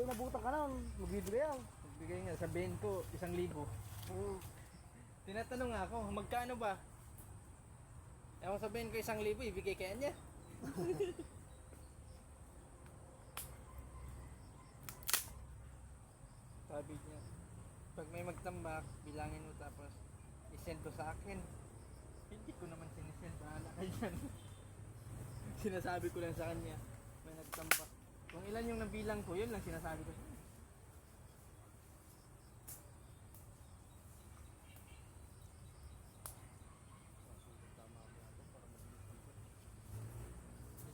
Kung nabutan ka na, magbibigay ako. Bigay nga, sabihin ko, isang libo. Oo. Tinatanong nga ako, magkano ba? Ewan sabihin ko isang libo, ibigay kaya niya. Sabi niya, pag may magtambak, bilangin mo tapos isend mo sa akin. Hindi ko naman sinisend, bahala ka dyan. sinasabi ko lang sa kanya, may nagtambak. Kung ilan yung nabilang ko, yun lang sinasabi ko sa.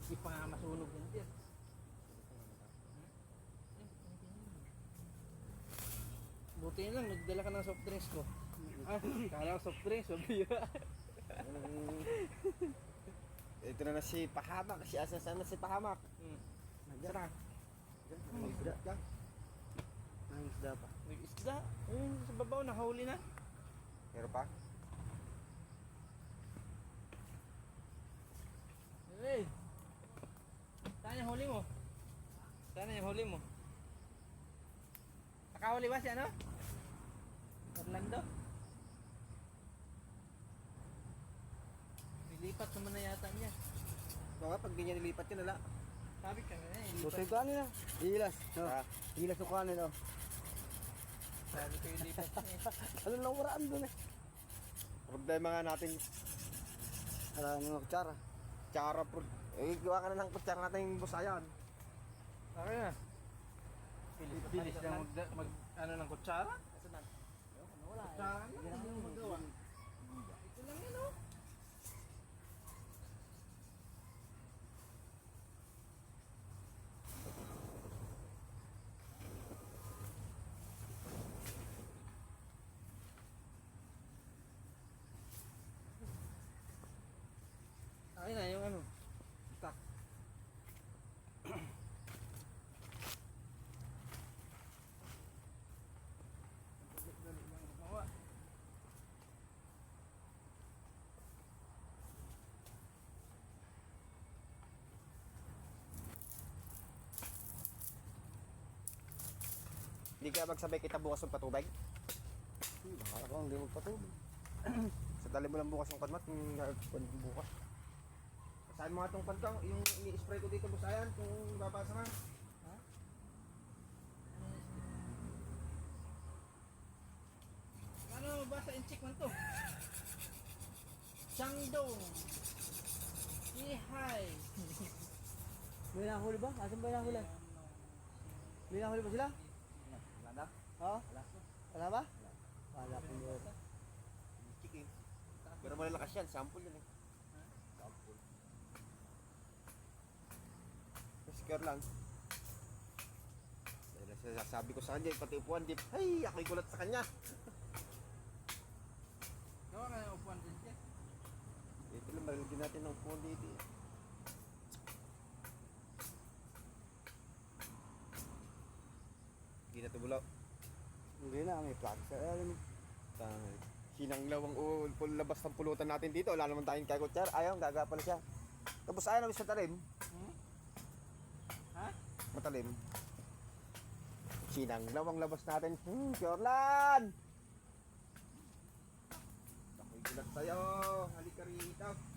Hindi pa nga masunog yan dyan. Buti na lang, nagdala ka ng soft drinks ko. Ah, kala ko soft drinks, mabira. Ito na na si Pahamak. Si asa sana si Pahamak. Hmm. Na. May isda. May isda pa. May isda. Ayun, sa babaw, nakahuli na. Pero pa? Hey! Saan yung huli mo? Saan yung huli mo? Nakahuli ba si ano? Orlando? Nilipat naman na yata niya. Nga, pag niya nilipat yun, wala. Sabi ka na eh, Butoy ilipat. kanin ah. Ilas. No. Ah. Ilas yung kanin oh. Sabi ko yung lipat niya eh. Ano lang waraan dun eh. Problema nga natin, Wala nang kutsara. tsara pro. Eh, gawa ka na ng kutsara natin yung busayan. Sabi na. Bilis, bilis lang mag, mag, ano ng kutsara? Wala eh. Kutsara na, hindi mo magawa. Ito lang yan oh. Ayun na yung ano. Tak. Mawa. Hindi kaya magsabay kita bukas ng patubig. Hmm, Akala ko hindi magpatubig. Sa dali mo lang bukas yung kadmat, yung nagpapad bukas. Saan mo nga itong pantang, yung i-spray ko dito busayan, kung babasa na. Ano ba sa inchik man to? Shandong. Ihay. May nahuli ba? Asan ba yung nahuli? May nahuli ba sila? Wala. Ha? Wala ba? Wala ko yun. Chicken. Pero malalakas yan, sample yun eh. Sample. Scare lang. Dahil sasabi ko sa kanya, pati upuan, di, ay, ako'y gulat sa kanya. Gawa ka ng upuan din dyan. Ito lang, malalagyan natin ng upuan dito. eh. Hindi na tubulaw. Hindi na, may plug sa ilalim. Tama. Sinanglaw ang pul- labas ng pulutan natin dito. Wala naman tayong kay kutsar. Ayaw, gagapal siya. Tapos ayaw namin sa talim. Hmm? Ha? Matalim. Sinanglaw ang labas natin. Hmm, Jorlan! Ako'y gulat sa'yo. Halika rito.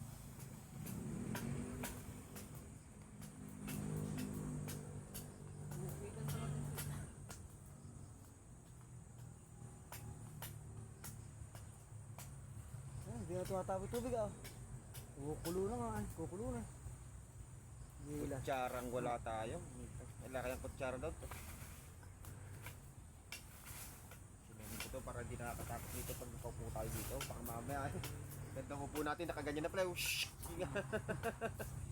Tumatapos tubig ah. Kukulo na nga eh. Kukulo na. Gila. Kutsarang wala tayo. Wala kayang kutsara daw to. Sinabi ko to para hindi nakakatakot dito pag nakaupo tayo dito. Baka mamaya eh. Ganda mo po natin, nakaganyan na pala. Shhh!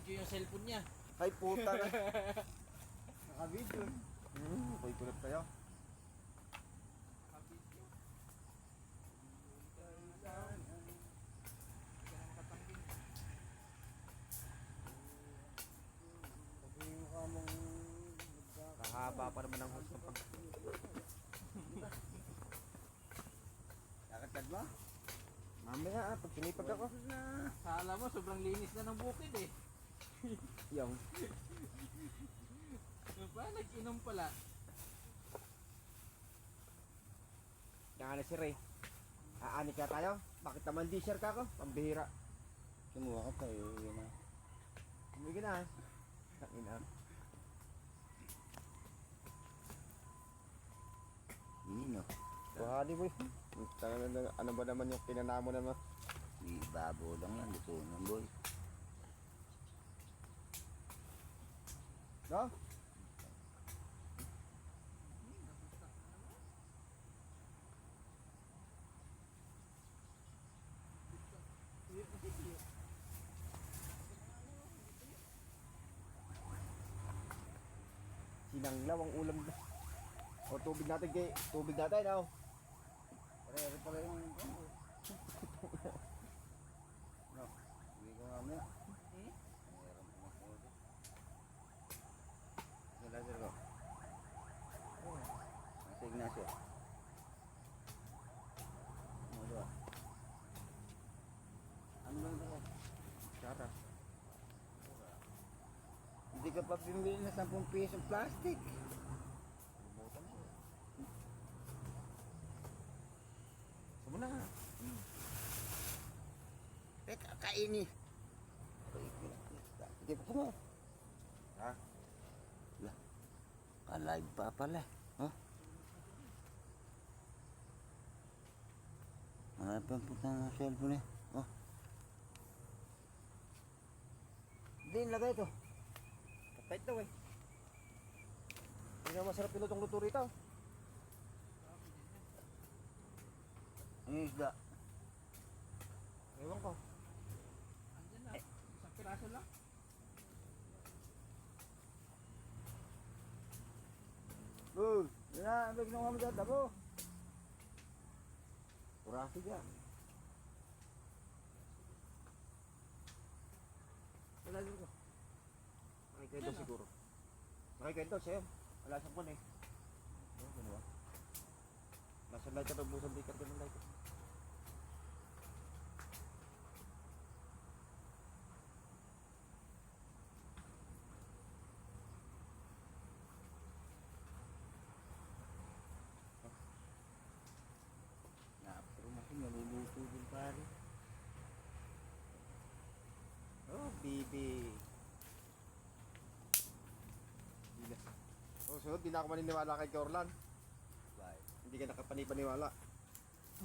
video yung cellphone niya. Ay, puta na. Naka-video. Hmm, koy kulap tayo. Naka-video. Kahaba pa naman ang host ng ah, pag... Kakatad ba? Mamaya, pag pinipag ako. Kala mo, sobrang linis na ng bukid eh. Yung. Pa? Nag-inom pala. Yan na si Ray. Aani ka tayo? Bakit naman di-share ka ako? Pambihira. Kumuha ka eh. Yun na. Hindi na. Tangina. Nino. Wali mo. Ano ba naman yung tinanamo naman? Di babo lang yan. Luto boy. No? Sinanglaw ang ulam na. O tubig natin kay tubig natin oh. Pare, pare yung... No. Hindi ko mamaya. Hmm? Meron pa na ko. Sila sir ko. Sa Ignacio. Ano ba? Ano ba ito? Sara. Hindi ka pa bumili ng 10 pisong plastic. Sama na. Teka, kaini. Sige po mo. Ha? Lah. Ka-live pa pala. Ha? Ano pa ang puta ng cellphone eh? Oh. Din lagay ito. Kapait daw eh. Hindi na masarap yung lutong luto rito. Ang isda. Ewan ko. Andyan na. Isang piraso lang. Uy, yun na, ang biglang kami dyan, tabo. Kurasi dyan. Wala dito. Nakikwento siguro. Nakikwento sa'yo. Wala siyang kun eh. Ano ba? Nasa light at ubusan di ka ng light. Naluluto din pare. Oh, bibi. Oh, sunod, di na ako maniniwala kay Corlan. Bye. Hindi ka nakapanipaniwala.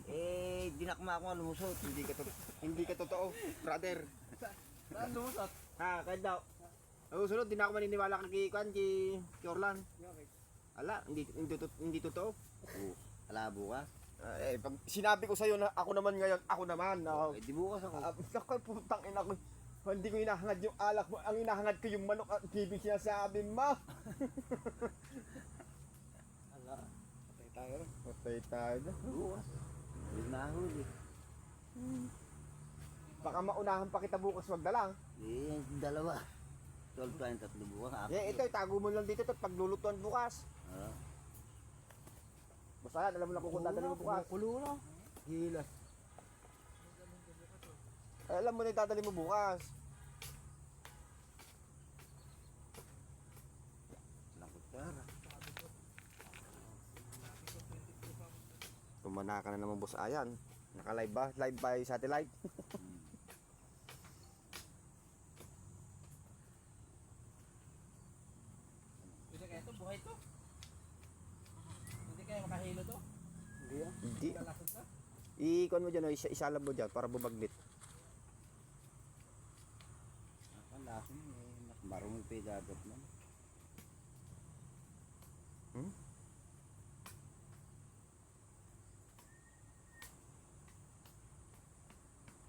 Eh, di na kuma ako lumusot. Hindi ka to hindi ka totoo, brother. Saan lumusot? Ha, kahit daw. Oh, sunod, di na ako maniniwala kay Kwan, kay Corlan. Okay. Ala, hindi hindi, to- hindi totoo. Oh, ala bukas. Ah, eh, pag sinabi ko sa'yo na ako naman ngayon, ako naman. Oh. Eh, di bukas ako. Ah, Ako, putang ina ko. Hindi ko inahangad yung alak mo. Ang inahangad ko yung manok at bibig sinasabi mo. Ala. Patay tayo. Patay tayo na. Bukas. Hindi nahuli. Baka maunahan pa kita bukas magdalang. Eh, dalawa. 12 pa yung tatlo bukas. Eh, ito, itago mo lang dito at paglulutuan bukas. Ah, Basta yan, alam mo na kung kung dadali mo bukas. Kulo na. Hilas. Eh, alam mo na dadali mo bukas. langkot pera. Tumana ka na naman boss Ayan. Naka-live ba? Live by satellite? Hmm. Pwede kaya ito, buhay to. Hindi kaya makahilo to. Hindi ah. Hindi. I-con mo dyan, o, isa isalam mo dyan para bumaglit. Akala ko eh, marunong pa yung dagat man. Hmm?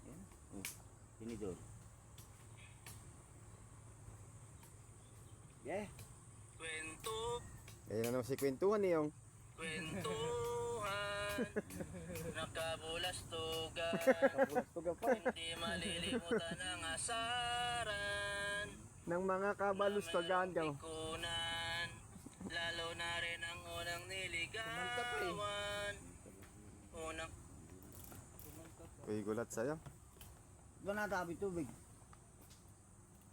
Yan. Oh, tinidor. Yeah. Kwento, Ayan na naman si kwentuhan eh, yung. kwentuhan, nakabulastugan, Tuga pa. hindi malilimutan ang asaran, Ng mga kabalustagan ka. pikunan, Lalo na rin ang unang niligawan. Unang Uy, gulat sa'yo. Ba natabi tubig?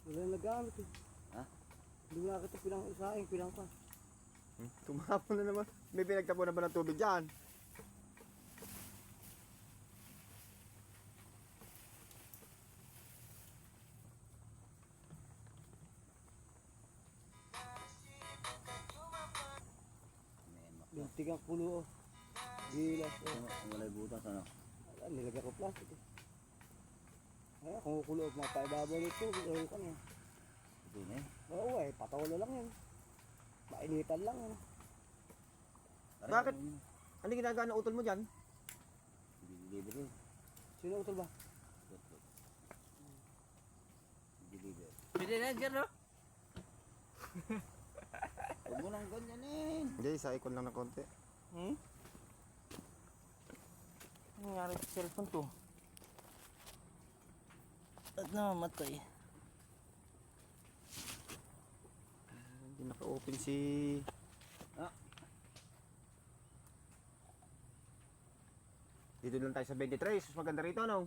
Wala na nagamit eh. Ha? Hindi nga kita pinang isaing, pinang pa. Hmm? Tumapon na naman. May pinagtapon na ba ng tubig dyan? Bintig ang kulo oh. Gilas oh. Wala butas ano? Wala, nilagyan ko plastic eh. Ay, kung kulo of mapaibabaw nito, ayun ka niya. Ito na eh. Oo eh, patawala lang yan. Mainitan lang ano. Bakit? Ano ginagawa ng utol mo dyan? Delivery. Sino utol ba? Delivery. Na dyan, no? Huwag mo nang ganyanin. Hindi, sa ikon lang ng konti. Hmm? Ano nangyari sa cellphone to? At namamatay. Hindi naka-open si... Ah. Dito lang tayo sa 23. Mas maganda rito, no?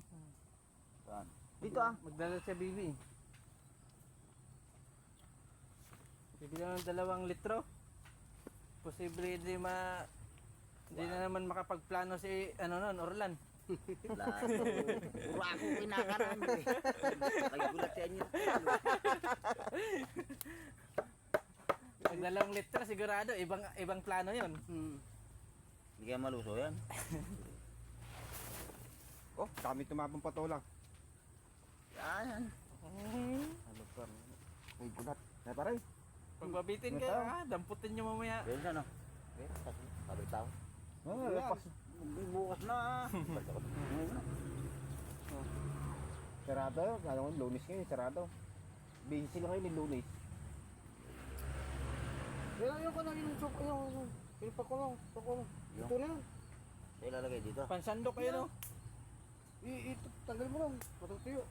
Saan? Dito ah. Magdala siya, baby. Bibili ng dalawang litro. Posible hindi ma... Hindi na naman makapagplano si, ano nun, Orlan. Lalo. Puro ako kinakarami. Kay gulat sa inyo. Pag dalawang litro, sigurado, ibang ibang plano yon. Hmm. Hindi kaya maluso yan. Oh, kami tumapang patola. Yan. Ano pa? Uy, gulat. Na pare. Pag mabitin ka, ha, damputin nyo mamaya. Pero saan ah? Pero sabi tao. Oh, Wala. lapas. Bukas na. Sarado. Ano ko, lunis ngayon, sarado. Busy sila ngayon yung lunis. Yan yung ko na yung chok, yung, yung, pakulong, pakulong. Ito na yan. Sa ilalagay dito. Pansandok kayo, no? I, ito, tanggal mo lang, patutuyo.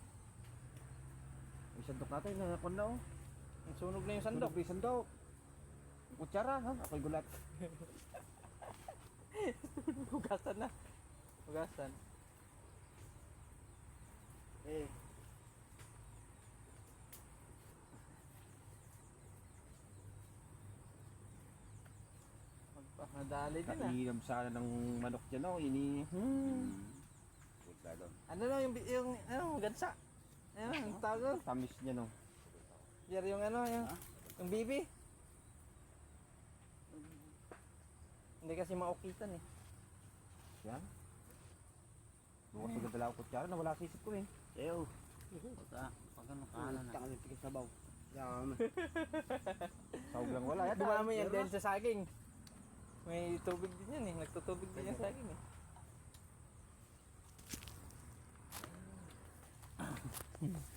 May sandok natin, nanapon na oh. Sunog na yung Sandok, sandok. may sandok. Kutsara, ha? Ako'y gulat. Hugasan na. Hugasan. Eh, Magpa, nadali din, ah. Naiinom sana ng manok dyan, oh. Ini... Hmm. Hmm. Doon. Ano na yung, yung, ano, gansa. Ano, ang tawag? Tamis niya, no. Jer, yung ano, yung, yung bibi. Hindi kasi maukitan eh. Yan. Bukas agad dala ako kutsara, nawala sa isip ko eh. Sayo. Huwag ka. Huwag ka makahala na. tanggal yung tigas sabaw. Yan. Sahog lang wala. Yan, Dumami yan dahil sa saging. May tubig din yan eh. Nagtutubig din yung saging eh.